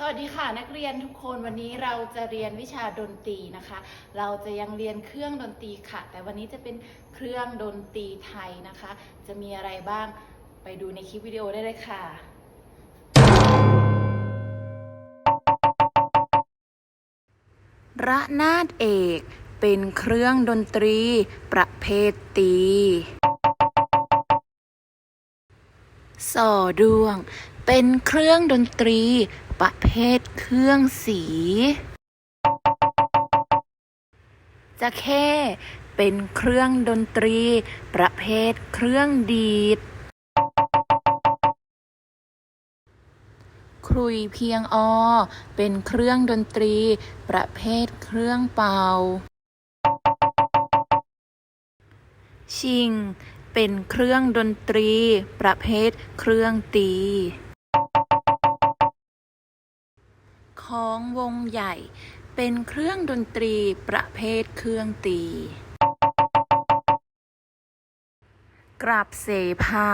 สวัสดีค่ะนักเรียนทุกคนวันนี้เราจะเรียนวิชาดนตรีนะคะ เราจะยังเรียนเครื่องดนตรีค่ะ แต่วันนี้จะเป็นเครื่องดนตรีไทยนะคะ จะมีอะไรบ้างไปดูในคลิปวิดีโอได้เลยค่ะระนาดเอกเป็นเครื่องดนตรีประเภทตีสอดวง เป็นเครื่องดนตรี ประเภทเครื่องสีจะแค่เป็นเครื่องดนตรี ประเภทเครื่องดีด ครุยเพียงอ เป็นเครื่องดนตรี ประเภทเครื่องเป่า ชิง เป็นเครื่องดนตรี ประเภทเครื่องตี ของวงใหญ่ เป็นเครื่องดนตรีประเภทเครื่องตี กราบเสภา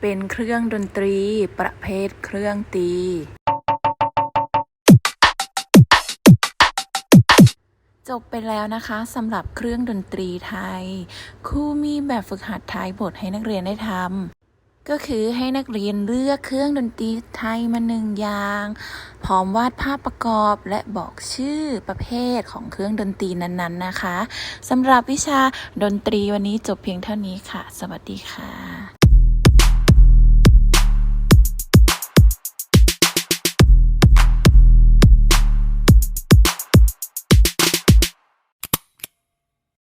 เป็นเครื่องดนตรีประเภทเครื่องตีจบไปแล้วนะคะสำหรับเครื่องดนตรีไทย ครูมีแบบฝึกหัดท้ายบทให้นักเรียนได้ทำ ก็คือให้นักเรียนเลือกเครื่องดนตรีไทยมาหนึ่งอย่าง พร้อมวาดภาพประกอบและบอกชื่อประเภทของเครื่องดนตรีนั้นๆนะคะสำหรับวิชาดนตรีวันนี้จบเพียงเท่านี้ค่ะ สวัสดีค่ะ